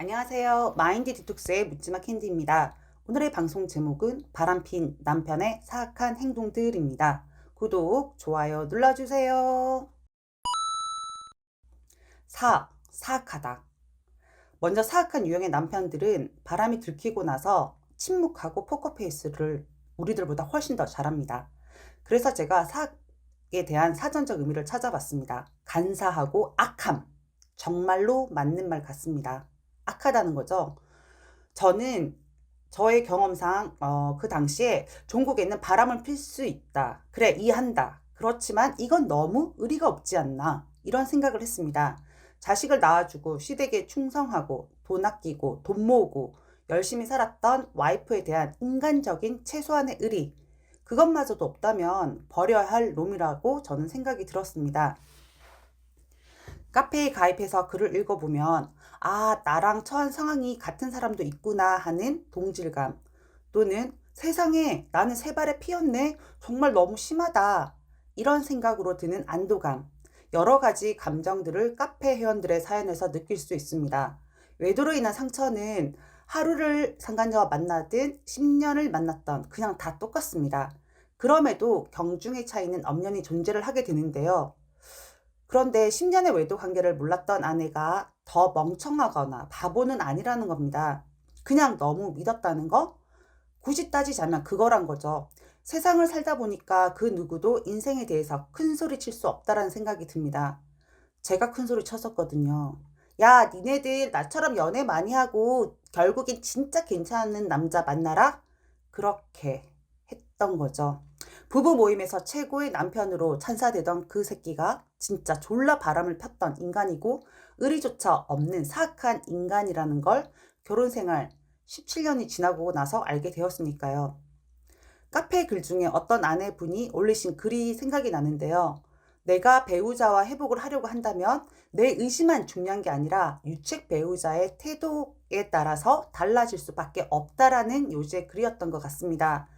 안녕하세요. 마인드 디톡스의 묻지마 캔디입니다. 오늘의 방송 제목은 바람핀 남편의 사악한 행동들입니다. 구독, 좋아요 눌러주세요. 사악, 사악하다. 먼저 사악한 유형의 남편들은 바람이 들키고 나서 침묵하고 포커페이스를 우리들보다 훨씬 더 잘합니다. 그래서 제가 사악에 대한 사전적 의미를 찾아봤습니다. 간사하고 악함. 정말로 맞는 말 같습니다. 악하다는 거죠. 저는 저의 경험상 어, 그 당시에 종국에는 바람을 필 수 있다. 그래 이해한다. 그렇지만 이건 너무 의리가 없지 않나 이런 생각을 했습니다. 자식을 낳아주고 시댁에 충성하고 돈 아끼고 돈 모으고 열심히 살았던 와이프에 대한 인간적인 최소한의 의리 그것마저도 없다면 버려야 할 놈이라고 저는 생각이 들었습니다. 카페에 가입해서 글을 읽어보면 아, 나랑 처한 상황이 같은 사람도 있구나 하는 동질감 또는 세상에 나는 세 발에 피었네. 정말 너무 심하다. 이런 생각으로 드는 안도감. 여러 가지 감정들을 카페 회원들의 사연에서 느낄 수 있습니다. 외도로 인한 상처는 하루를 상간녀와 만나든 10년을 만났던 그냥 다 똑같습니다. 그럼에도 경중의 차이는 엄연히 존재를 하게 되는데요. 그런데 10년의 외도 관계를 몰랐던 아내가 더 멍청하거나 바보는 아니라는 겁니다. 그냥 너무 믿었다는 거? 굳이 따지자면 그거란 거죠. 세상을 살다 보니까 그 누구도 인생에 대해서 큰 소리 칠 수 없다라는 생각이 듭니다. 제가 큰 소리 쳤었거든요. 야, 니네들 나처럼 연애 많이 하고 결국엔 진짜 괜찮은 남자 만나라? 그렇게 했던 거죠. 부부 모임에서 최고의 남편으로 찬사되던 그 새끼가 진짜 졸라 바람을 폈던 인간이고 의리조차 없는 사악한 인간이라는 걸 결혼 생활 17년이 지나고 나서 알게 되었으니까요. 카페 글 중에 어떤 아내분이 올리신 글이 생각이 나는데요. 내가 배우자와 회복을 하려고 한다면 내 의심만 중요한 게 아니라 유책 배우자의 태도에 따라서 달라질 수밖에 없다라는 요지의 글이었던 것 같습니다.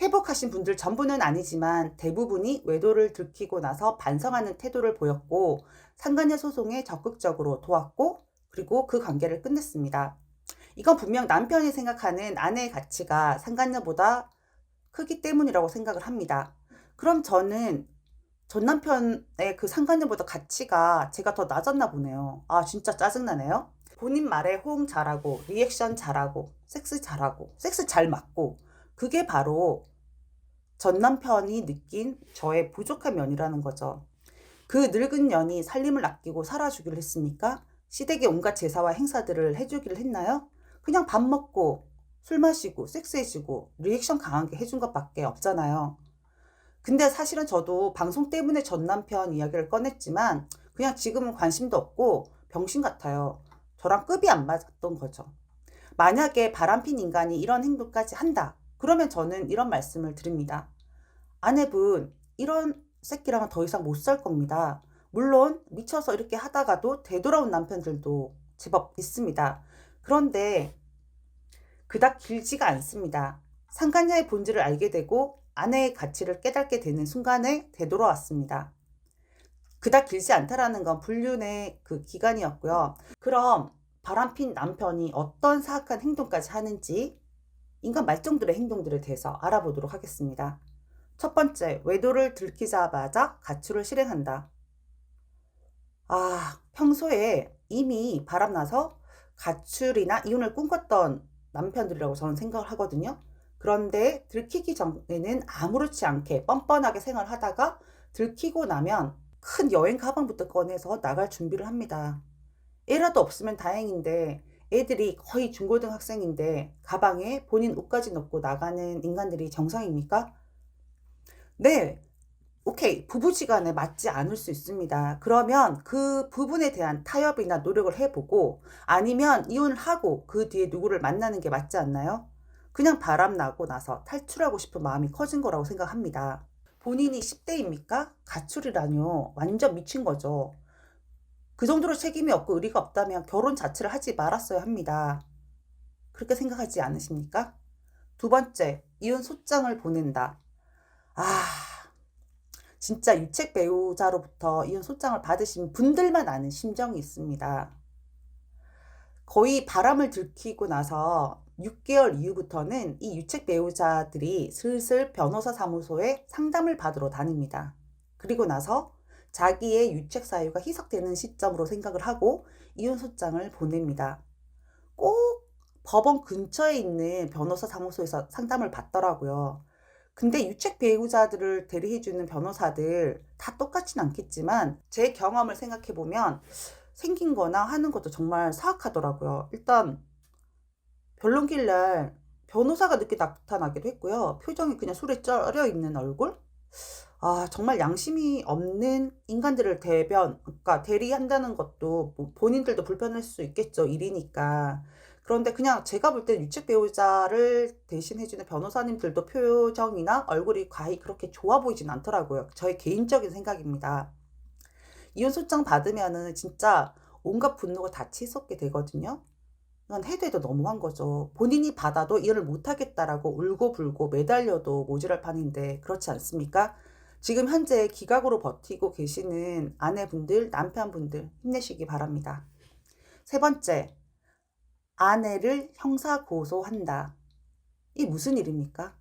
회복하신 분들 전부는 아니지만 대부분이 외도를 들키고 나서 반성하는 태도를 보였고 상간녀 소송에 적극적으로 도왔고 그리고 그 관계를 끝냈습니다. 이건 분명 남편이 생각하는 아내의 가치가 상간녀보다 크기 때문이라고 생각을 합니다. 그럼 저는 전 남편의 그 상간녀보다 가치가 제가 더 낮았나 보네요. 아, 진짜 짜증나네요. 본인 말에 호응 잘하고, 리액션 잘하고, 섹스 잘하고, 섹스 잘 맞고, 그게 바로 전 남편이 느낀 저의 부족한 면이라는 거죠. 그 늙은 년이 살림을 아끼고 살아주기를 했습니까? 시댁의 온갖 제사와 행사들을 해주기를 했나요? 그냥 밥 먹고 술 마시고 섹스해주고 리액션 강하게 해준 것밖에 없잖아요. 근데 사실은 저도 방송 때문에 전 남편 이야기를 꺼냈지만 그냥 지금은 관심도 없고 병신 같아요. 저랑 급이 안 맞았던 거죠. 만약에 바람핀 인간이 이런 행동까지 한다. 그러면 저는 이런 말씀을 드립니다. 아내분, 이런 새끼랑은 더 이상 못 살 겁니다. 물론 미쳐서 이렇게 하다가도 되돌아온 남편들도 제법 있습니다. 그런데 그닥 길지가 않습니다. 상간녀의 본질을 알게 되고 아내의 가치를 깨닫게 되는 순간에 되돌아왔습니다. 그닥 길지 않다라는 건 불륜의 그 기간이었고요. 그럼 바람핀 남편이 어떤 사악한 행동까지 하는지 인간 말종들의 행동들에 대해서 알아보도록 하겠습니다. 첫 번째, 외도를 들키자마자 가출을 실행한다. 아, 평소에 이미 바람나서 가출이나 이혼을 꿈꿨던 남편들이라고 저는 생각을 하거든요. 그런데 들키기 전에는 아무렇지 않게 뻔뻔하게 생활하다가 들키고 나면 큰 여행 가방부터 꺼내서 나갈 준비를 합니다. 애라도 없으면 다행인데 애들이 거의 중고등학생인데 가방에 본인 옷까지 넣고 나가는 인간들이 정상입니까? 네. 오케이. 부부지간에 맞지 않을 수 있습니다. 그러면 그 부분에 대한 타협이나 노력을 해보고 아니면 이혼을 하고 그 뒤에 누구를 만나는 게 맞지 않나요? 그냥 바람나고 나서 탈출하고 싶은 마음이 커진 거라고 생각합니다. 본인이 10대입니까? 가출이라뇨. 완전 미친 거죠. 그 정도로 책임이 없고 의리가 없다면 결혼 자체를 하지 말았어야 합니다. 그렇게 생각하지 않으십니까? 두 번째, 이혼 소장을 보낸다. 아, 진짜 유책 배우자로부터 이혼 소장을 받으신 분들만 아는 심정이 있습니다. 거의 바람을 들키고 나서 6개월 이후부터는 이 유책 배우자들이 슬슬 변호사 사무소에 상담을 받으러 다닙니다. 그리고 나서 자기의 유책 사유가 희석되는 시점으로 생각을 하고 이혼 소장을 보냅니다. 꼭 법원 근처에 있는 변호사 사무소에서 상담을 받더라고요. 근데 유책 배우자들을 대리해주는 변호사들 다 똑같진 않겠지만 제 경험을 생각해보면 생긴 거나 하는 것도 정말 사악하더라고요. 일단 변론길 날 변호사가 늦게 나타나기도 했고요. 표정이 그냥 술에 쩔여 있는 얼굴? 아, 정말 양심이 없는 인간들을 대변, 그러니까 대리한다는 것도 뭐 본인들도 불편할 수 있겠죠. 일이니까. 그런데 그냥 제가 볼 때 유책 배우자를 대신해주는 변호사님들도 표정이나 얼굴이 과히 그렇게 좋아 보이진 않더라고요. 저의 개인적인 생각입니다. 이혼 소장 받으면은 진짜 온갖 분노가 다 치솟게 되거든요. 이건 해도 해도 너무한 거죠. 본인이 받아도 이혼을 못하겠다라고 울고 불고 매달려도 모자랄 판인데 그렇지 않습니까? 지금 현재 기각으로 버티고 계시는 아내분들, 남편분들 힘내시기 바랍니다. 세 번째, 아내를 형사 고소한다. 이 무슨 일입니까?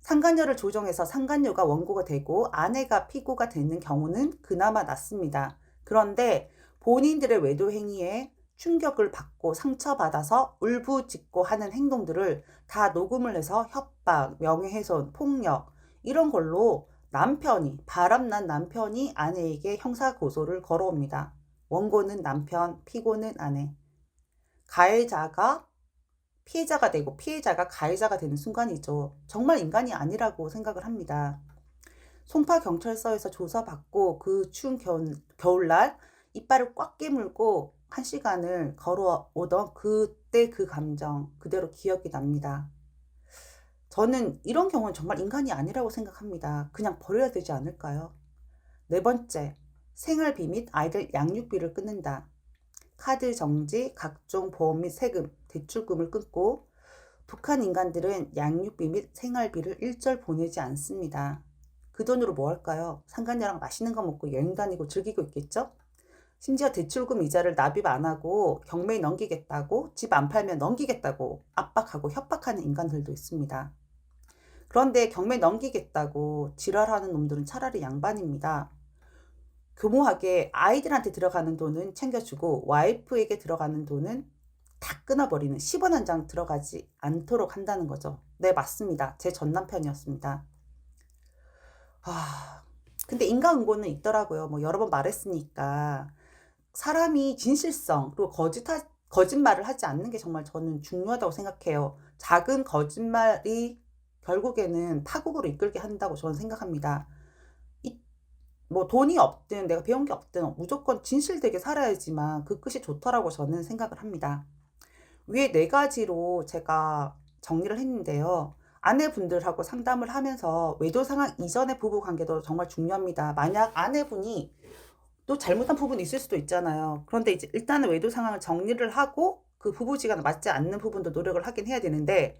상간녀를 조정해서 상간녀가 원고가 되고 아내가 피고가 되는 경우는 그나마 낫습니다. 그런데 본인들의 외도 행위에 충격을 받고 상처받아서 울부짖고 하는 행동들을 다 녹음을 해서 협박, 명예훼손, 폭력 이런 걸로 남편이 바람난 남편이 아내에게 형사 고소를 걸어옵니다. 원고는 남편, 피고는 아내. 가해자가 피해자가 되고 피해자가 가해자가 되는 순간이죠. 정말 인간이 아니라고 생각을 합니다. 송파 경찰서에서 조사받고 그 추운 겨울, 날 이빨을 꽉 깨물고 한 시간을 걸어오던 그때 그 감정 그대로 기억이 납니다. 저는 이런 경우는 정말 인간이 아니라고 생각합니다. 그냥 버려야 되지 않을까요? 네 번째, 생활비 및 아이들 양육비를 끊는다. 카드 정지, 각종 보험 및 세금, 대출금을 끊고 북한 인간들은 양육비 및 생활비를 일절 보내지 않습니다. 그 돈으로 뭐 할까요? 상간녀랑 맛있는 거 먹고 여행 다니고 즐기고 있겠죠? 심지어 대출금 이자를 납입 안 하고 경매에 넘기겠다고 집 안 팔면 넘기겠다고 압박하고 협박하는 인간들도 있습니다. 그런데 경매 넘기겠다고 지랄하는 놈들은 차라리 양반입니다. 교모하게 아이들한테 들어가는 돈은 챙겨주고 와이프에게 들어가는 돈은 다 끊어버리는 10원 한 장 들어가지 않도록 한다는 거죠. 네, 맞습니다. 제 전 남편이었습니다. 아, 근데 인과응보는 있더라고요. 뭐 여러 번 말했으니까. 사람이 진실성, 그리고 거짓, 거짓말을 하지 않는 게 정말 저는 중요하다고 생각해요. 작은 거짓말이 결국에는 파국으로 이끌게 한다고 저는 생각합니다. 뭐 돈이 없든 내가 배운 게 없든 무조건 진실되게 살아야지만 그 끝이 좋더라고 저는 생각을 합니다. 위에 네 가지로 제가 정리를 했는데요. 아내분들하고 상담을 하면서 외도 상황 이전의 부부 관계도 정말 중요합니다. 만약 아내분이 또 잘못한 부분이 있을 수도 있잖아요. 그런데 이제 일단은 외도 상황을 정리를 하고 그 부부지간 맞지 않는 부분도 노력을 하긴 해야 되는데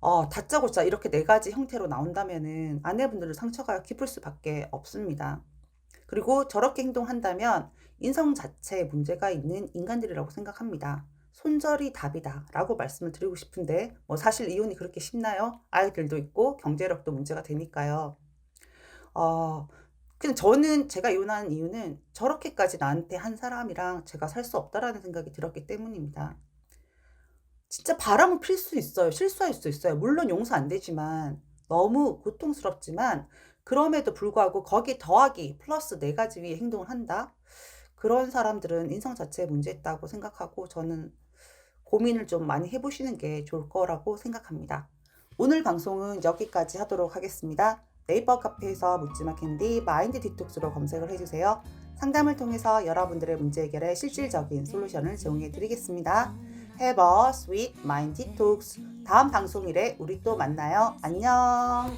어, 다짜고짜 이렇게 네 가지 형태로 나온다면은 아내분들은 상처가 깊을 수밖에 없습니다. 그리고 저렇게 행동한다면 인성 자체에 문제가 있는 인간들이라고 생각합니다. 손절이 답이다 라고 말씀을 드리고 싶은데 뭐 사실 이혼이 그렇게 쉽나요? 아이들도 있고 경제력도 문제가 되니까요. 어, 그냥 저는 제가 이혼한 이유는 저렇게까지 나한테 한 사람이랑 제가 살 수 없다라는 생각이 들었기 때문입니다. 진짜 바람은 필 수 있어요. 실수할 수 있어요. 물론 용서 안 되지만 너무 고통스럽지만 그럼에도 불구하고 거기 더하기 플러스 네 가지 위의 행동을 한다. 그런 사람들은 인성 자체에 문제 있다고 생각하고 저는 고민을 좀 많이 해보시는 게 좋을 거라고 생각합니다. 오늘 방송은 여기까지 하도록 하겠습니다. 네이버 카페에서 묻지마 캔디 마인드 디톡스로 검색을 해주세요. 상담을 통해서 여러분들의 문제 해결에 실질적인 솔루션을 제공해 드리겠습니다. Have a sweet mind detox. 다음 방송일에 우리 또 만나요. 안녕.